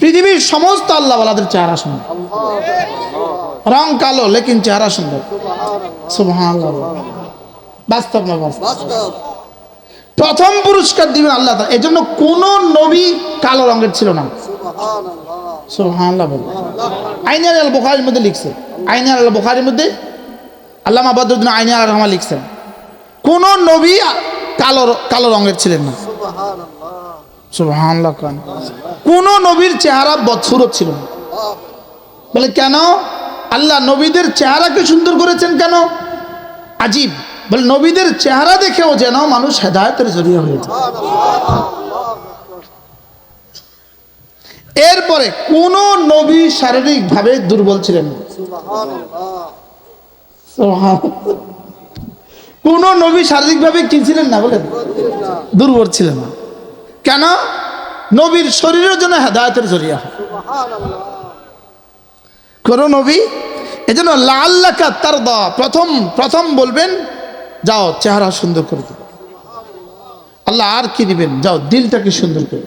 পৃথিবীর সমস্ত আল্লাহ ওয়ালাদের চেহারা সুন্দর। রং কালো লেকিন চেহারা সুন্দর। বাস্তব না বাস্তব? বাস্তব। প্রথম পুরস্কার দিবেন আল্লাহ তাআলা। জন্য কোন নবী কালো রঙের ছিল না। আইনার আল বুখারীর মধ্যে লিখছে। আইনার আল বুখারীর মধ্যে আল্লামা বদরুদ্দিন আইনার আল রহমান লিখছেন। কোন নবী কালো কালো রঙের ছিলেন না। কোন? নবীর চেহারা বৎসুরত ছিল বলে, কেন? আল্লাহ নবীদের চেহারাকে সুন্দর করেছেন কেন? আজীব। বলে, নবীদের চেহারা দেখেও যেন মানুষ হেদায়তের জড়িয়ে হয়েছে এরপরে কোন নবী শারীরিকভাবে দুর্বল ছিলেন। কোন নবী শারীরিকভাবে কি ছিলেন না বলেন? দুর্বল ছিলেন না। কেন? নবীর শরীরের জন্য হেদায়তের জড়িয়ে হয়। কোন নবী? এজন্য লাল্লাকা তার প্রথম প্রথম বলবেন, যাও চেহারা সুন্দর করে দেবে। আল্লাহ আর কি দিবেন? যাও দিলটাকে সুন্দর করে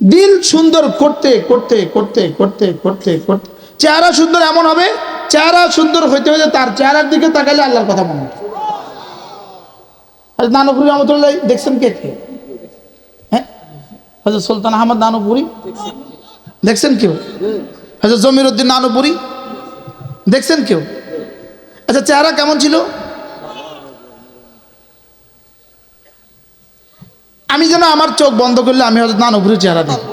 দিল সুন্দর করতে করতে করতে করতে করতে করতে। চেহারা সুন্দর এমন হবে, চেহারা সুন্দর হইতে হইতে তার চেহারার দিকে তাকালে আল্লাহর কথা মনে হবে নানপুরি রহমতুল্লাহ দেখছেন কে কে? হ্যাঁ হজরত সুলতান আহমদ নানপুরি? দেখছেন কেউ? আচ্ছা জমির উদ্দিন নানুপুরি? দেখছেন কেউ? আচ্ছা চেহারা কেমন ছিল? আমি যেন আমার চোখ বন্ধ করলে আমি হয়তো নানুপুরির চেহারা দেখি।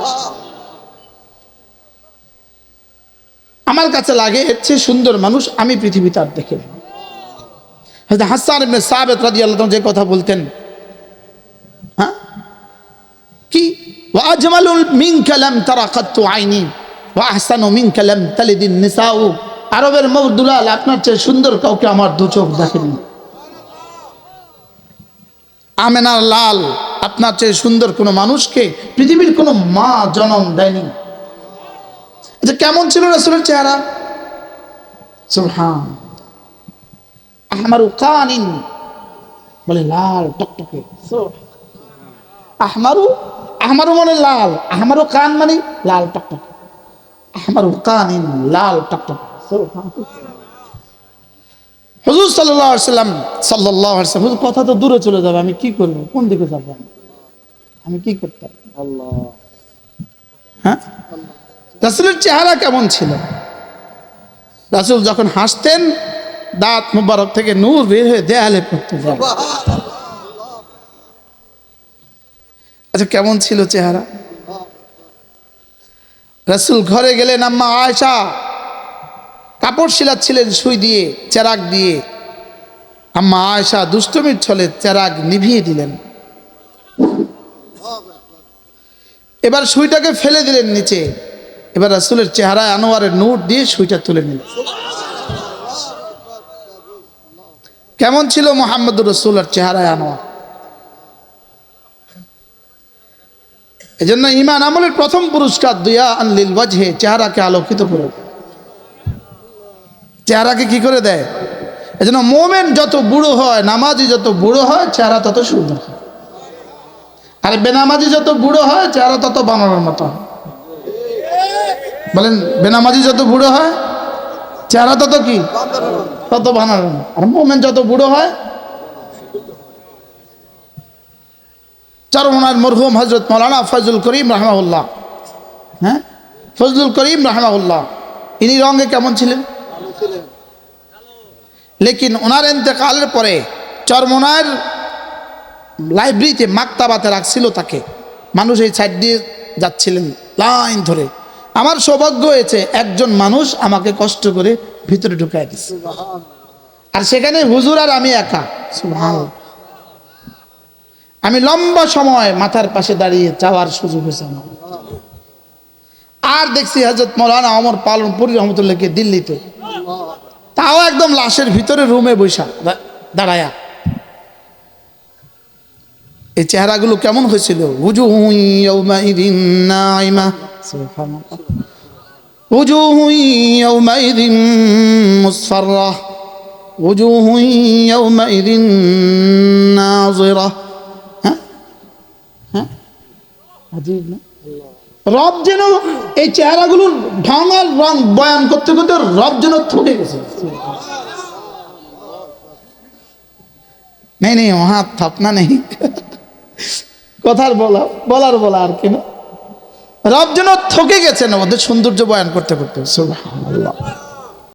আমার কাছে লাগে, এর চেয়ে সুন্দর মানুষ আমি পৃথিবীতে আর দেখি হাসান ইবনে সাবেত তাআলা যে কথা বলতেন কি? আরবের আপনার চেয়ে সুন্দর কাউকে আমার দু চোখ দেখেনি। আমেনার লাল, আপনার চেয়ে সুন্দর মানুষকে পৃথিবীর কোনো মা জন্ম দেয়নি। আচ্ছা কেমন ছিল রাসূলের চেহারা? সুবহান। আহমারু কানিন, বলে লাল টকটকে। আহমারু আহমারু মানে লাল আহমারু কান মানে লাল টকটক আহমারু কানিন লাল টকটক হুজুর সাল্লাম সাল্লাম, হুজুর, কথা তো দূরে চলে যাবে, আমি কি করব? কোন দিকে যাব আমি? আমি কি করতাম? হ্যাঁ? রাসুলের চেহারা কেমন ছিল? রাসুল যখন হাসতেন, দাঁত মুবারক থেকে নূর বের হয়ে দেয়ালে পড়তে যায় আচ্ছা কেমন ছিল চেহারা? রাসুল ঘরে গেলেন, আম্মা আয়সা কাপড় শিলাচ্ছিলেন সুই দিয়ে চেরাক দিয়ে। আম্মা আয়সা দুষ্টমির ছলে চেরাক নিভিয়ে দিলেন। এবার সুইটাকে ফেলে দিলেন নিচে। এবার রাসুলের চেহারায় আনোয়ারের নোট দিয়ে সুইটা তুলে নিলেন। কেমন ছিল মোহাম্মদুর রসুলের চেহারায় আনোয়ার? এজন্য ইমান আমলের প্রথম পুরস্কার দুয়া আনলিল ওয়াজহে, চেহারাকে আলোকিত করে চেহারাকে কি করে দেয়? এজন্য মোমেন যত বুড়ো হয়, নামাজি যত বুড়ো হয়, চেহারা তত সুন্দর হয়। আর বেনামাজি যত বুড়ো হয়, চেহারা তত বানানোর মতো বলেন, বেনামাজি যত বুড়ো হয়, চেহারা তত কি? তত বানানোর আর মোমেন যত বুড়ো হয় চরমনার মরহুম হজরত মৌলানা ফজলুল করিম রহমাউল্লাহ হ্যাঁ? ফজলুল করিম রহমাউল্লাহ ইনি রঙে কেমন ছিলেন? লেকিন ওনার এতেকালের পরে চরমনার লাইব্রেরিতে মাক্তাবাতে রাখছিল তাকে। মানুষ এই সাইড দিয়ে যাচ্ছিলেন লাইন ধরে। আমার সৌভাগ্য হয়েছে একজন মানুষ আমাকে কষ্ট করে ভিতরে ঢুকাই দিচ্ছে আর সেখানে হুজুর আর আমি একা। সুবহানাল্লাহ। আমি লম্বা সময় মাথার পাশে দাঁড়িয়ে চাওয়ার সুযোগ হয়েছে আমার। আর দেখছি হজরত মৌলানা অমর পালনপুরি রহমতুল্লাহকে দিল্লিতে। তাও একদম লাশের ভিতরে রুমে বৈশা দাঁড়ায়া। এই চেহারাগুলো কেমন হয়েছিল? উজুহু হ্যাঁ? রব যেন এই চেহারাগুলোর ঢং আর রং বয়ান করতে করতে রব যেন থকে গেছে। নেই নেই, ওহা, থাপনা নেই। কথার বলা, বলার বলা আর কেন না? রব যেন থকে গেছেন আমাদের সৌন্দর্য বয়ান করতে করতে। সুবহানাল্লাহ।